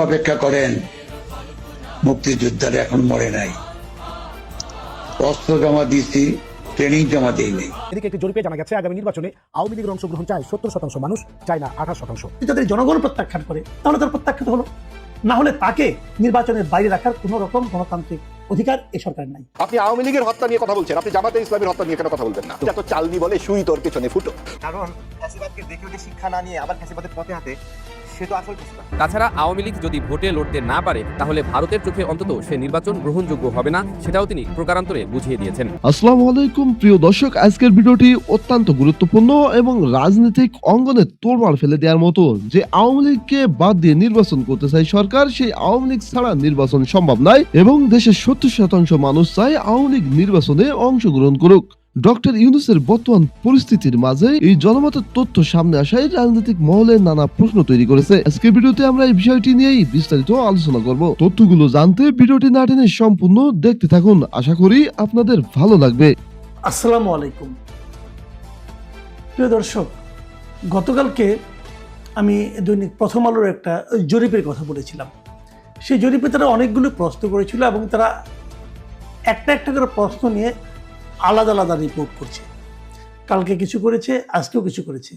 অপেক্ষা করেন। মুক্তিযোদ্ধারা এখন মরে নাই। অস্ত্র জমা দিয়েছি ট্রেনিং জমা দিইনি এদিকে একটি জরিপে জানা গেছে আগামী নির্বাচনে আওয়ামী লীগের অংশগ্রহণ চায় সত্তর শতাংশ মানুষ চায় না আঠাশ শতাংশ। যাদের জনগণ প্রত্যাখ্যান করে তাহলে তার প্রত্যাখ্যাত হলো। না হলে তাকে নির্বাচনের বাইরে রাখার কোনো রকম গণতান্ত্রিক অধিকার এই সরকার নাই। আপনি আওয়ামী লীগের হত্যা নিয়ে কথা বলছেন আপনি জামাতে ইসলামের হত্যা নিয়ে কেন কথা বলবেন না? চালনি বলে সুই তোর পেছনে ফুটো। কারণ ফ্যাসিবাদকে দেখে শিক্ষা না নিয়ে আবার ফ্যাসিবাদের পথে হাতে সে তো আসল তাছাড়া আওয়ামী লীগ যদি ভোটে লড়তে না পারে তাহলে ভারতের চোখে অন্তত সে নির্বাচন গ্রহণযোগ্য হবে না সেটাও তিনি প্রকারান্তরে বুঝিয়ে দিয়েছেন। আসসালামু আলাইকুম প্রিয় দর্শক আজকের ভিডিওটি অত্যন্ত গুরুত্বপূর্ণ এবং রাজনৈতিক অঙ্গনে তোড়মাড় ফেলে দেওয়ার মতো যে আওয়ামী লীগকে বাদ দিয়ে নির্বাচন করতে চায় সরকার সেই আওয়ামী লীগ ছাড়া নির্বাচন সম্ভব নয় এবং দেশের সত্তর শতাংশ মানুষ চায় আওয়ামী লীগ নির্বাচনে অংশগ্রহণ করুক। ডক্টর ইউনুসের বর্তমান পরিস্থিতির মাঝে এই জনমতের তথ্য সামনে আসায় রাজনৈতিক মহলে নানা প্রশ্ন তৈরি করেছে। আজকের ভিডিওতে আমরা এই বিষয়টি নিয়েই বিস্তারিত আলোচনা করব। তথ্যগুলো জানতে ভিডিওটি না টেনে সম্পূর্ণ দেখতে থাকুন। আশা করি আপনাদের ভালো লাগবে। আসসালামু আলাইকুম। প্রিয় দর্শক, গতকালকে আমি দৈনিক প্রথম আলোর একটা জরিপের কথা বলেছিলাম। সেই জরিপে তারা অনেকগুলো প্রশ্ন করেছিল এবং তারা একটা একটা করে প্রশ্ন নিয়ে আলাদা আলাদা রিপোর্ট করছে। কালকে কিছু করেছে, আজকেও কিছু করেছে।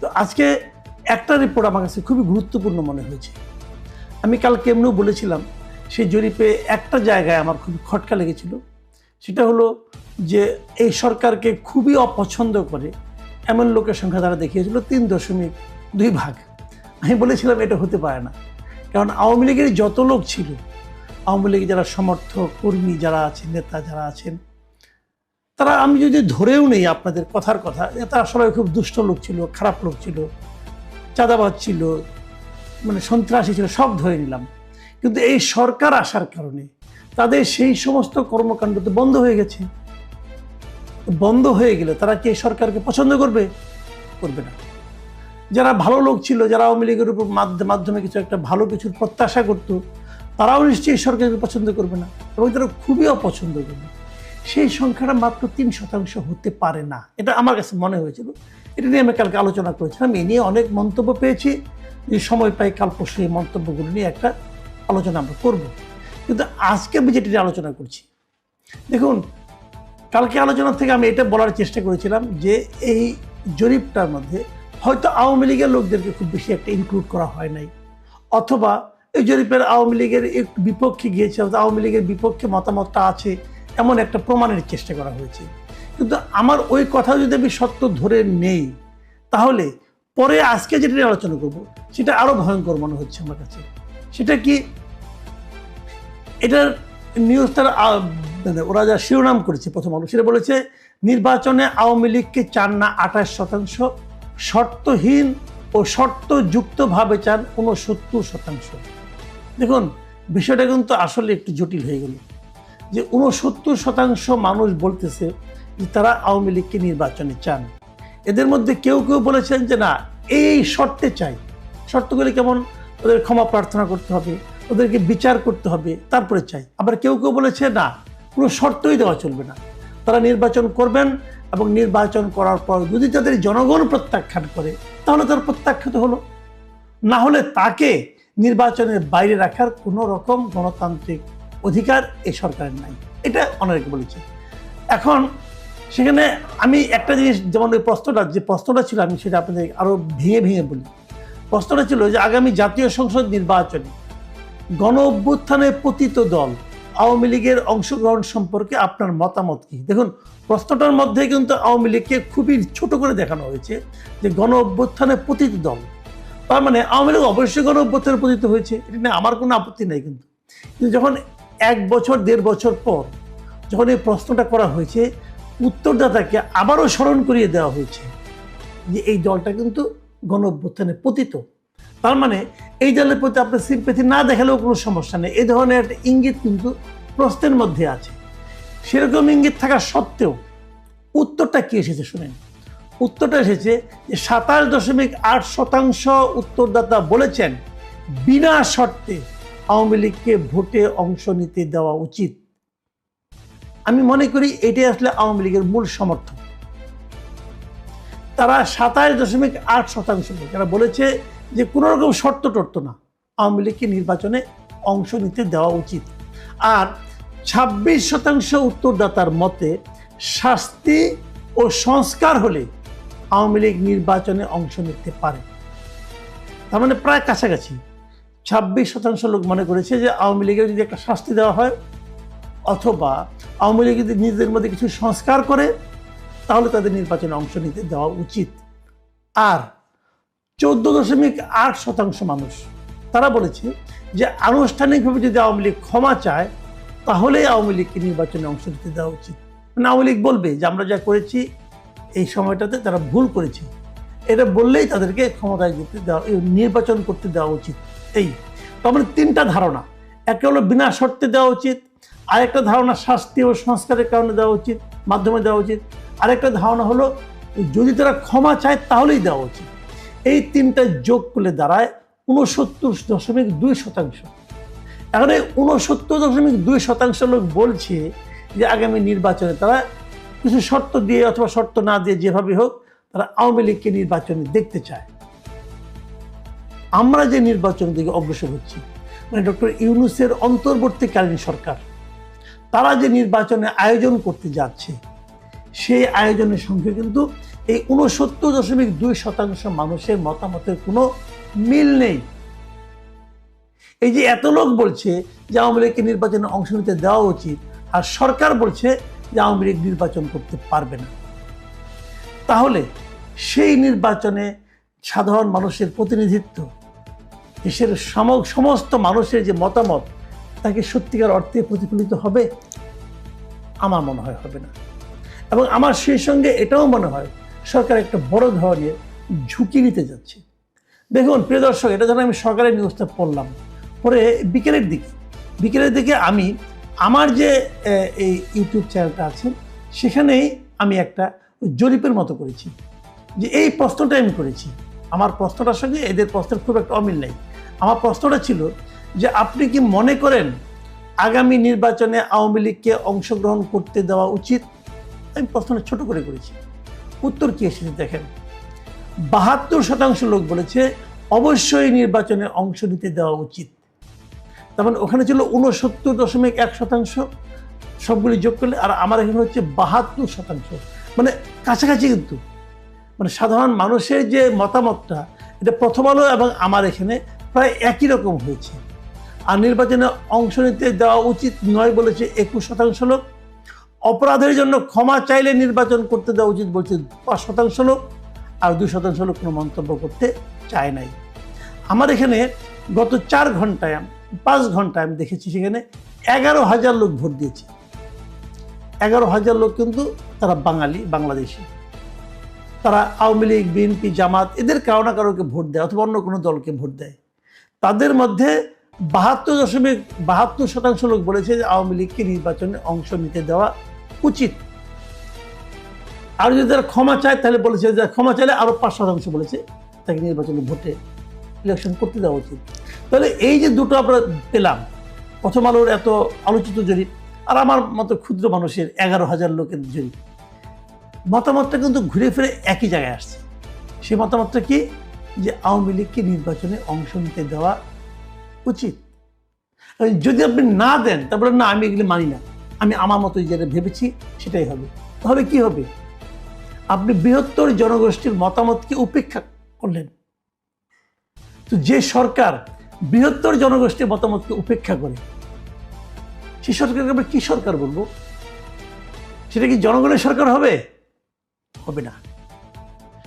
তো আজকে একটা রিপোর্ট আমার কাছে খুবই গুরুত্বপূর্ণ মনে হয়েছে। আমি কালকে এমনিও বলেছিলাম, সেই জরিপে একটা জায়গায় আমার খুবই খটকা লেগেছিল। সেটা হলো যে এই সরকারকে খুবই অপছন্দ করে এমন লোকের সংখ্যা তারা দেখিয়েছিল তিন দশমিক দুই ভাগ। আমি বলেছিলাম এটা হতে পারে না। কারণ আওয়ামী লীগের যত লোক ছিল, আওয়ামী লীগের যারা সমর্থক, কর্মী যারা আছেন, নেতা যারা আছেন তারা, আমি যদি ধরেও নেই আপনাদের কথার কথা, তারা সবাই খুব দুষ্ট লোক ছিল, খারাপ লোক ছিল, চাঁদাবাজ ছিল মানে সন্ত্রাসী ছিল, সব ধরে নিলাম। কিন্তু এই সরকার আসার কারণে তাদের সেই সমস্ত কর্মকাণ্ড তো বন্ধ হয়ে গেছে। বন্ধ হয়ে গেলে তারা কি এই সরকারকে পছন্দ করবে? করবে না। যারা ভালো লোক ছিল, যারা আওয়ামী লীগের উপর মাধ্য- মাধ্যমে কিছু একটা ভালো কিছুর প্রত্যাশা করতো, তারাও নিশ্চয়ই সরকারকে পছন্দ করবে না। এবং তারা খুবই অপছন্দ করবে। সেই সংখ্যাটা মাত্র তিন শতাংশ হতে পারে না। এটা আমার কাছে মনে হয়েছিল। এটা নিয়ে আমি কালকে আলোচনা করেছিলাম। এ নিয়ে অনেক মন্তব্য পেয়েছি। যে সময় পাই কাল পরশু এই মন্তব্যগুলো নিয়ে একটা আলোচনা আমরা করব। কিন্তু আজকে আমি যেটি নিয়ে আলোচনা করছি, দেখুন, কালকে আলোচনা থেকে আমি এটা বলার চেষ্টা করেছিলাম যে এই জরিপটার মধ্যে হয়তো আওয়ামী লীগের লোকদেরকে খুব বেশি একটা ইনক্লুড করা হয় নাই। অথবা এই জরিপের আওয়ামী লীগের একটু বিপক্ষে গিয়েছে আওয়ামী লীগের বিপক্ষে মতামতটা আছে। এমন একটা প্রমাণের চেষ্টা করা হয়েছে। কিন্তু আমার ওই কথা যদি আমি সত্য ধরে নেই, তাহলে পরে আজকে যেটা আলোচনা করব, সেটা আরও ভয়ঙ্কর মনে হচ্ছে আমার কাছে। সেটা কি এটার নিউজটার মানে ওরা যা শিরোনাম করেছে প্রথম আলো, সেটা বলেছে, নির্বাচনে আওয়ামী লীগকে চান না আঠাশ শতাংশ, শর্তহীন ও শর্তযুক্তভাবে চান ঊনসত্তর শতাংশ। দেখুন, বিষয়টা কিন্তু আসলে একটু জটিল হয়ে গেল। যে ঊনসত্তর শতাংশ মানুষ বলতেছে যে তারা আওয়ামী লীগকে নির্বাচনে চান। এদের মধ্যে কেউ কেউ বলেছেন যে না, এই শর্তে চাই। শর্তগুলি কেমন? ওদের ক্ষমা প্রার্থনা করতে হবে, ওদেরকে বিচার করতে হবে, তারপরে চাই। আবার কেউ কেউ বলেছে না, কোনো শর্তই দেওয়া চলবে না। তারা নির্বাচন করবেন এবং নির্বাচন করার পর যদি তাদের জনগণ প্রত্যাখ্যান করে, তাহলে তার প্রত্যাখ্যাত হলো। না হলে তাকে নির্বাচনের বাইরে রাখার কোনো রকম গণতান্ত্রিক অধিকার এই সরকারের নাই। এটা অনেকে বলেছে। এখন সেখানে আমি একটা জিনিস, যেমন ওই প্রশ্নটা, যে প্রশ্নটা ছিল, আমি সেটা আপনাদের আরও ভেঙে ভেঙে বলি। প্রশ্নটা ছিল যে আগামী জাতীয় সংসদ নির্বাচনে গণ অভ্যুত্থানে পতিত দল আওয়ামী লীগের অংশগ্রহণ সম্পর্কে আপনার মতামত কি? দেখুন, প্রশ্নটার মধ্যে কিন্তু আওয়ামী লীগকে খুবই ছোট করে দেখানো হয়েছে যে গণ অভ্যুত্থানে পতিত দল। তার মানে আওয়ামী লীগ অবশ্যই গণ অভ্যুত্থানে পতিত হয়েছে। এটা নিয়ে আমার কোনো আপত্তি নেই কিন্তু। কিন্তু যখন এক বছর, দেড় বছর পর যখন এই প্রশ্নটা করা হয়েছে, উত্তরদাতাকে আবারও স্মরণ করিয়ে দেওয়া হয়েছে যে এই দলটা কিন্তু গণ অভ্যুত্থানে পতিত। তার মানে এই দলের প্রতি আপনার সিম্পেথি না দেখালেও কোনো সমস্যা নেই। এই ধরনের একটা ইঙ্গিত কিন্তু প্রশ্নের মধ্যে আছে। সেরকম ইঙ্গিত থাকা সত্ত্বেও উত্তরটা কি এসেছে শুনেন? উত্তরটা এসেছে যে সাতাশ দশমিক আট শতাংশ উত্তরদাতা বলেছেন, বিনা শর্তে আওয়ামী লীগকে ভোটে অংশ নিতে দেওয়া উচিত। আমি মনে করি এটাই আসলে আওয়ামী লীগের মূল সমর্থন তারা সাতাশ দশমিক আট শতাংশ, যারা বলেছে যে কোনো রকম শর্ত টর্ত না, আওয়ামী লীগকে নির্বাচনে অংশ নিতে দেওয়া উচিত। আর ছাব্বিশ শতাংশ উত্তরদাতার মতে, শাস্তি ও সংস্কার হলে আওয়ামী লীগ নির্বাচনে অংশ নিতে পারে। তার মানে প্রায় কাছাকাছি। ছাব্বিশ শতাংশ লোক মনে করেছে যে আওয়ামী লীগের যদি একটা শাস্তি দেওয়া হয়, অথবা আওয়ামী লীগ যদি নিজেদের মধ্যে কিছু সংস্কার করে, তাহলে তাদের নির্বাচনে অংশ নিতে দেওয়া উচিত। আর চোদ্দ দশমিক আট শতাংশ মানুষ, তারা বলেছে যে আনুষ্ঠানিকভাবে যদি আওয়ামী লীগ ক্ষমা চায় তাহলে আওয়ামী লীগকে নির্বাচনে অংশ নিতে দেওয়া উচিত। মানে আওয়ামী লীগ বলবে যে আমরা যা করেছি, এই সময়টাতে তারা ভুল করেছে। এটা বললেই তাদেরকে ক্ষমতায় যেতে দেওয়া, নির্বাচন করতে দেওয়া উচিত। এই, তার মানে তিনটা ধারণা। একটা হলো বিনা শর্তে দেওয়া উচিত, আরেকটা ধারণা শাস্তি ও সংস্কারের কারণে দেওয়া উচিত, মাধ্যমে দেওয়া উচিত। আরেকটা ধারণা হলো, যদি তারা ক্ষমা চায় তাহলেই দেওয়া উচিত। এই তিনটা যোগ করলে দাঁড়ায় উনসত্তর দশমিক দুই শতাংশ। এখন এই উনসত্তর দশমিক দুই শতাংশ লোক বলছে যে আগামী নির্বাচনে তারা কিছু শর্ত দিয়ে অথবা শর্ত না দিয়ে যেভাবে হোক, তারা আওয়ামী লীগকে নির্বাচনে দেখতে চায়। আমরা যে নির্বাচন দিকে অগ্রসর হচ্ছি মানে ডক্টর ইউনুসের অন্তর্বর্তীকালীন সরকার, তারা যে নির্বাচনে আয়োজন করতে যাচ্ছে, সেই আয়োজনের সঙ্গে কিন্তু এই উনসত্তর দশমিক দুই শতাংশ মানুষের মতামতের কোনো মিল নেই। এই যে এত লোক বলছে যে আওয়ামী লীগকে নির্বাচনে অংশ নিতে দেওয়া উচিত, আর সরকার বলছে যে আওয়ামী লীগ নির্বাচন করতে পারবে না। তাহলে সেই নির্বাচনে সাধারণ মানুষের প্রতিনিধিত্ব দেশের সম- সমস্ত মানুষের যে মতামত, তাকে সত্যিকার অর্থে প্রতিফলিত হবে, আমার মনে হয় হবে না। এবং আমার সেই সঙ্গে এটাও মনে হয়, সরকার একটা বড় ধরনের ঝুঁকি নিতে যাচ্ছে। দেখুন, প্রিয় দর্শক, এটা যখন আমি সরকারের নিউজটা পড়লাম। পরে বিকেলের দিকে বিকেলের দিকে আমি আমার যে এই ইউটিউব চ্যানেলটা আছে, সেখানেই আমি একটা জরিপের মতো করেছি। যে এই প্রশ্নটা আমি করেছি। আমার প্রশ্নটার সঙ্গে এদের প্রশ্নের খুব একটা অমিল নেই। আমার প্রশ্নটা ছিল যে আপনি কি মনে করেন আগামী নির্বাচনে আওয়ামী লীগকে অংশগ্রহণ করতে দেওয়া উচিত? আমি প্রশ্নটা ছোট করে করেছি। উত্তর কি এসেছে দেখেন। বাহাত্তর শতাংশ লোক বলেছে অবশ্যই নির্বাচনে অংশ নিতে দেওয়া উচিত। তার মানে ওখানে ছিল উনসত্তর দশমিক এক শতাংশ সবগুলি যোগ করলে, আর আমার এখানে হচ্ছে বাহাত্তর শতাংশ। মানে কাছাকাছি কিন্তু। মানে সাধারণ মানুষের যে মতামতটা, এটা প্রথম আলো এবং আমার এখানে প্রায় একই রকম হয়েছে। আর নির্বাচনে অংশ নিতে দেওয়া উচিত নয় বলেছে একুশ শতাংশ লোক। অপরাধের জন্য ক্ষমা চাইলে নির্বাচন করতে দেওয়া উচিত বলছে পাঁচ শতাংশ লোক। আর দুই শতাংশ লোক কোনো মন্তব্য করতে চায় নাই। আমার এখানে গত চার ঘন্টায় পাঁচ ঘন্টায় আমি দেখেছি সেখানে এগারো হাজার লোক ভোট দিয়েছে। এগারো হাজার লোক কিন্তু তারা বাঙালি, বাংলাদেশি। তারা আওয়ামী লীগ, বিএনপি, জামাত, এদের কারও না কারোকে ভোট দেয় অথবা অন্য কোনো দলকে ভোট দেয়। তাদের মধ্যে বাহাত্তর দশমিক বাহাত্তর শতাংশ লোক বলেছে যে আওয়ামী লীগকে নির্বাচনে অংশ নিতে দেওয়া উচিত। আর যদি তারা ক্ষমা চায়, তাহলে বলেছে যে ক্ষমা চাইলে আরও পাঁচ শতাংশ বলেছে তাকে নির্বাচনে ভোটে ইলেকশন করতে দেওয়া উচিত। তাহলে এই যে দুটো আমরা পেলাম, প্রথম আলোর এত আলোচিত জরিপ আর আমার মতো ক্ষুদ্র মানুষের এগারো হাজার লোকের জরিপ। মতামতটা কিন্তু ঘুরে ফিরে একই জায়গায় আসছে। সেই মতামতটা কি? যে আওয়ামী লীগকে নির্বাচনে অংশ নিতে দেওয়া উচিত। যদি আপনি না দেন, তারপরে না, আমি এগুলি মানি না। আমি আমার মতো যেটা ভেবেছি, সেটাই হবে। তাহলে কি হবে? আপনি বৃহত্তর জনগোষ্ঠীর মতামতকে উপেক্ষা করলেন। তো যে সরকার বৃহত্তর জনগোষ্ঠীর মতামতকে উপেক্ষা করে, সে সরকারকে আমরা কি সরকার বলব? সেটা কি জনগণের সরকার হবে? হবে না।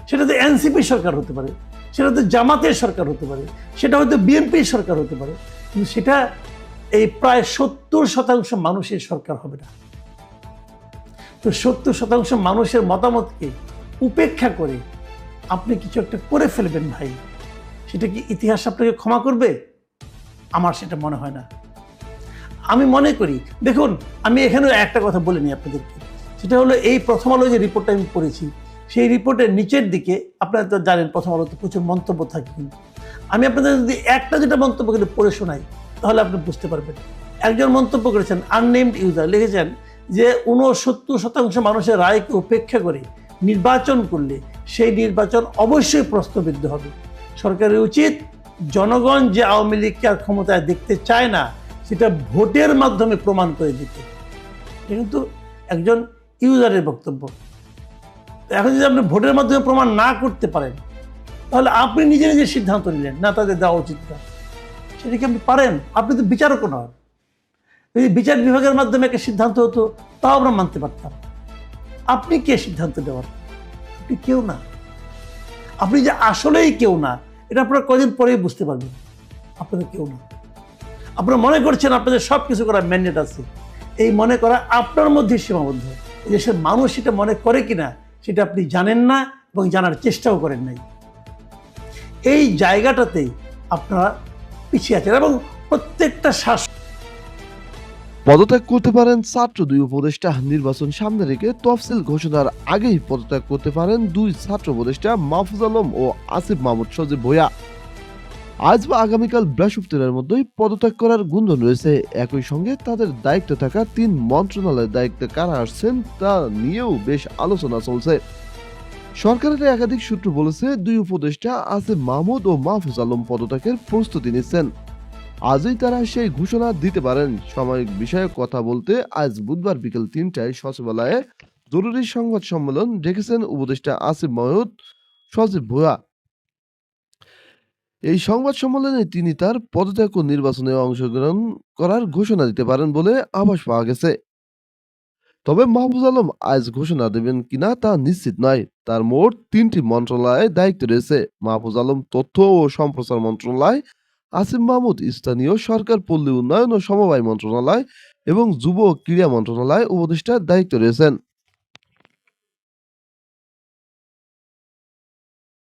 সেটা তো এনসিপি সরকার হতে পারে। সেটা তো জামাতের সরকার হতে পারে, সেটা হয়তো বিএনপির সরকার হতে পারে, কিন্তু সেটা এই প্রায় সত্তর শতাংশ মানুষের সরকার হবে না। তো সত্তর শতাংশ মানুষের মতামতকে উপেক্ষা করে আপনি কিছু একটা করে ফেলবেন ভাই। সেটা কি ইতিহাস আপনাকে ক্ষমা করবে? আমার সেটা মনে হয় না। আমি মনে করি, দেখুন, আমি এখানেও একটা কথা বলিনি আপনাদেরকে। সেটা হলো এই প্রথম আলো যে রিপোর্টটা আমি পড়েছি সেই রিপোর্টের নিচের দিকে, আপনারা তো জানেন প্রথম আলোতে প্রচুর মন্তব্য থাকে কিন্তু। আমি আপনাদের যদি একটা যেটা মন্তব্য করে পড়ে শোনাই, তাহলে আপনি বুঝতে পারবেন। একজন মন্তব্য করেছেন আননেমড ইউজার লিখেছেন যে ঊনসত্তর শতাংশ মানুষের রায়কে উপেক্ষা করে নির্বাচন করলে সেই নির্বাচন অবশ্যই প্রশ্নবিদ্ধ হবে। সরকারের উচিত জনগণ যে আওয়ামী লীগকে আর ক্ষমতায় দেখতে চায় না, সেটা ভোটের মাধ্যমে প্রমাণ করে দিতে। এটা কিন্তু একজন ইউজারের বক্তব্য। এখন যদি আপনি ভোটের মাধ্যমে প্রমাণ না করতে পারেন, তাহলে আপনি নিজে নিজে সিদ্ধান্ত নিলেন, না তাদের দেওয়া উচিত না। সেটা কি আপনি পারেন? আপনি তো বিচারকও নন। যদি বিচার বিভাগের মাধ্যমে একটা সিদ্ধান্ত হতো, তাও আমরা মানতে পারতাম। আপনি কে সিদ্ধান্ত দেওয়ার আপনি কেউ না। আপনি যে আসলেই কেউ না, এটা আপনারা কদিন পরেই বুঝতে পারবেন। আপনারা কেউ না। আপনারা মনে করছেন আপনাদের সব কিছু করার ম্যান্ডেট আছে। এই মনে করা আপনার মধ্যে সীমাবদ্ধ। এই দেশের মানুষ এটা মনে করে কিনা সেটা আপনি জানেন না এবং জানার চেষ্টাও করেন নাই। এই জায়গাটাতেই আপনারা পিছিয়ে আছেন এবং প্রত্যেকটা শাস পদত্যাগ করতে পারেন ছাত্র দুই উপদেষ্টা নির্বাচন সামনে রেখে তফসিল ঘোষণার আগেই পদত্যাগ করতে পারেন দুই ছাত্র উপদেষ্টা মাহফুজ আলম ও আসিফ মাহমুদ সজীব ভুয়া আজ বা আগামীকাল বৃহস্পতিবারের মধ্যেই পদত্যাগ করার গুঞ্জন রয়েছে। একই সঙ্গে তাদের দায়িত্বে থাকা তিন মন্ত্রণালয়ের দায়িত্বে কারা আসছেন তা নিয়েও বেশ আলোচনা চলছে। সরকারের একাধিক সূত্র বলেছে, দুই উপদেষ্টা আসিফ মাহমুদ ও মাহফুজ আলম পদত্যাগের প্রস্তুতি নিচ্ছেন। আজই তারা সেই ঘোষণা দিতে পারেন। সাময়িক বিষয়ে কথা বলতে আজ বুধবার বিকেল তিনটায় সচিবালয়ে জরুরি সংবাদ সম্মেলন ডেকেছেন উপদেষ্টা আসিফ মাহমুদ সজীব ভুয়া এই সংবাদ সম্মেলনে তিনি তার পদত্যাগ ও নির্বাচনে অংশগ্রহণ করার ঘোষণা দিতে পারেন বলে আভাস পাওয়া গেছে। তবে মাহফুজ আলম আজ ঘোষণা দেবেন কিনা তা নিশ্চিত নয়। তার মোট তিনটি মন্ত্রণালয়ে দায়িত্ব রয়েছে। মাহফুজ আলম তথ্য ও সম্প্রচার মন্ত্রণালয়, আসিফ মাহমুদ স্থানীয় সরকার পল্লী উন্নয়ন ও সমবায় মন্ত্রণালয় এবং যুব ক্রীড়া মন্ত্রণালয় উপদেষ্টার দায়িত্ব রয়েছেন।